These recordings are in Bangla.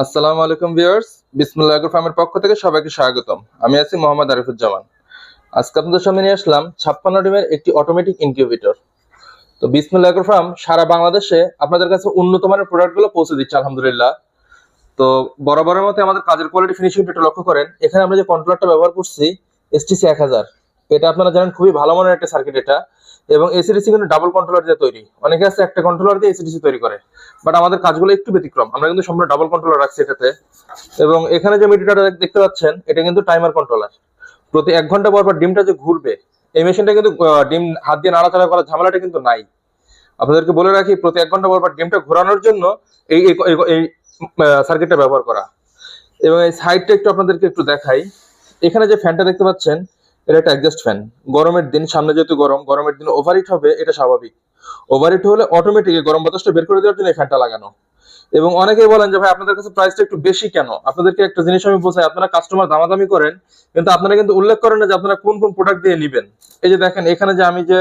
আসসালামু আলাইকুম ভিউয়ার্স বিসমুল্লাহ ফার্মের পক্ষ থেকে সবাইকে স্বাগতম। আমি আছি মোহাম্মদ আরিফুজ্জামান। আজকে আপনাদের সামনে নিয়ে আসলাম ছাপ্পান্ন ডিমের একটি অটোমেটিক ইনকিউবেটর তো বিসমুল্লাহ ফার্ম সারা বাংলাদেশে আপনাদের কাছে উন্নত মানের প্রোডাক্টগুলো পৌঁছে দিচ্ছে, আলহামদুলিল্লাহ। তো বরাবরের মতো আমাদের কাজের কোয়ালিটি ফিনিশিং একটু লক্ষ্য করেন। এখানে আমরা যে কন্ট্রোলারটা ব্যবহার করছি এসটিসি এক হাজার। এটা আপনারা জানেন খুবই ভালো মানের একটা সার্কিট এটা। এবং এসিডিসি কিন্তু ডাবল কন্ট্রোলার দিয়ে তৈরি। অনেকে আছে একটা কন্ট্রোলার দিয়ে এসিডিসি তৈরি করে। বাট আমাদের কাজগুলো একটু ব্যতিক্রম। আমরা কিন্তু সম্পূর্ণ ডাবল কন্ট্রোলার রাখছি এটাতে। এবং এখানে যে মিটারটা দেখতে পাচ্ছেন, এটা কিন্তু টাইমার কন্ট্রোলার প্রতি এক ঘণ্টা পর পর ডিমটা যে ঘুরবে, এই মেশিনটা কিন্তু ডিম হাত দিয়ে নাড়াচাড়া করার ঝামেলাটা কিন্তু নাই। আপনাদেরকে বলে রাখি, প্রতি এক ঘণ্টা পর পর ডিমটা ঘোরানোর জন্য এই- এই সার্কিটটা ব্যবহার করা। এবং এই সাইডটা একটু আপনাদেরকে একটু দেখাই। এখানে যে ফ্যানটা দেখতে পাচ্ছেন এটা একটা অ্যাডজাস্ট ফ্যান গরমের দিন, সামনে যেহেতু গরম, গরমের দিন ওভারহিট হবে, এটা স্বাভাবিক। ওভারহিট হলে অটোমেটিক গরম বাতাসটা বের করে দেওয়ার জন্য এই ফ্যানটা লাগানো। এবং অনেকেই বলেন যে, ভাই, আপনাদের কাছে প্রাইসটা একটু বেশি কেন? আপনাদেরকে একটা জিনিস আমি বোঝাই আপনারা কাস্টমার দামাদামি করেন, কিন্তু আপনারা কিন্তু উল্লেখ করেন না যে আপনারা কোন কোন প্রোডাক্ট দিয়ে নেবেন। এই যে দেখেন, এখানে যে আমি যে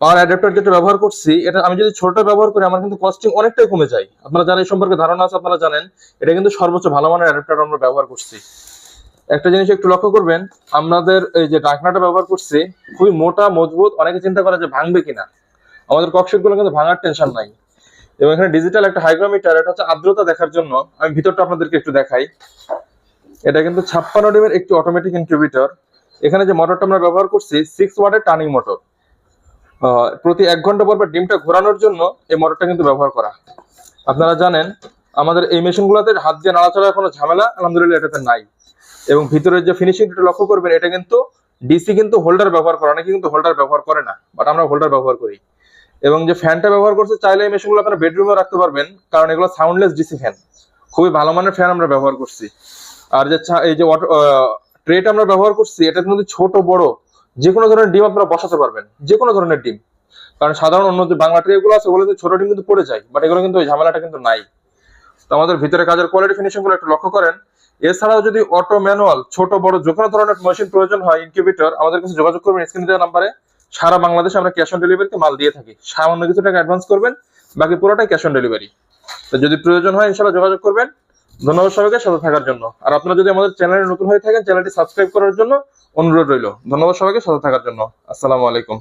পাওয়ার অ্যাডাপ্টার যেটা ব্যবহার করছি, এটা আমি যদি ছোটটা ব্যবহার করি, আমার কিন্তু কস্টিং অনেকটাই কমে যায়। আপনারা যারা এই সম্পর্কে ধারণা আছে, আপনারা জানেন, এটা কিন্তু সর্বোচ্চ ভালো মানের অ্যাডাপ্টার আমরা ব্যবহার করছি। একটা জিনিস একটু লক্ষ্য করবেন, আমাদের এই যে ডাকনাটা ব্যবহার করছি, খুবই মোটা, মজবুত, অনেকে চিন্তা করে যে ভাঙবে কিনা। আমাদের ককশিটগুলো কিন্তু ভাঙার টেনশন নাই। এবং এখানে ডিজিটাল একটা হাইগ্রোমিটার এটা হচ্ছে আর্দ্রতা দেখার জন্য, আমি ভিতরটা আপনাদেরকে একটু দেখাই। এটা কিন্তু ছাপ্পান্ন ডিমের একটি অটোমেটিক ইনকিউবেটর এখানে যে মোটরটা আমরা ব্যবহার করছি সিক্স ওয়াটের টার্নিং মোটর প্রতি এক ঘণ্টা পর ডিমটা ঘোরানোর জন্য এই মোটরটা কিন্তু ব্যবহার করা। আপনারা জানেন, আমাদের এই মেশিনগুলোতে হাত দিয়ে নাড়াচাড়ার কোনো ঝামেলা, আলহামদুলিল্লাহ এটাতে নাই। এবং ভিতরের যে ফিনিশিং লক্ষ্য করবেন, এটা কিন্তু ডিসি কিন্তু হোল্ডার ব্যবহার করে, অনেকে কিন্তু হোল্ডার ব্যবহার করে না বাট আমরা হোল্ডার ব্যবহার করি। এবং যে ফ্যানটা ব্যবহার করছে, চাইলে এই মেশিনগুলো আপনারা বেডরুমেও রাখতে পারবেন, কারণ এগুলো সাউন্ডলেস ডিসি ফ্যান খুবই ভালো মানের ফ্যান আমরা ব্যবহার করছি। আর যে এই যে ট্রেটা আমরা ব্যবহার করছি, এটা কিন্তু ছোট, বড় যে কোনো ধরনের ডিম আপনারা বসাতে পারবেন যে কোনো ধরনের ডিম। কারণ সাধারণ অন্য যে বাংলা ট্রে গুলো আছে ওগুলো ছোট ডিম কিন্তু পড়ে যায় বাট এগুলো কিন্তু ওই ঝামেলাটা কিন্তু নাই। আমাদের ভিতরে কাজের কোয়ালিটি ফিনিশিংগুলো একটু লক্ষ্য করেন। এছাড়াও যদি অটো ম্যানুয়াল ছোট, বড় যে কোনো ধরনের মেশিন প্রয়োজন হয় ইনকিউবেটর আমাদের কাছে যোগাযোগ করবেন স্ক্রিনে দেওয়া নাম্বারে সারা বাংলাদেশে আমরা ক্যাশ অন ডেলিভারিতে মাল দিয়ে থাকি। সামান্য কিছু টাকা অ্যাডভান্স করবেন, বাকি পুরোটাই ক্যাশ অন ডেলিভারি তো যদি প্রয়োজন হয় ইনশাল্লাহ যোগাযোগ করবেন। ধন্যবাদ সবাইকে সাথে থাকার জন্য। আর আপনারা যদি আমাদের চ্যানেলে নতুন হয়ে থাকেন চ্যানেলটি সাবস্ক্রাইব করার জন্য অনুরোধ রইল। ধন্যবাদ সবাইকে সাথে থাকার জন্য। আসসালামু আলাইকুম।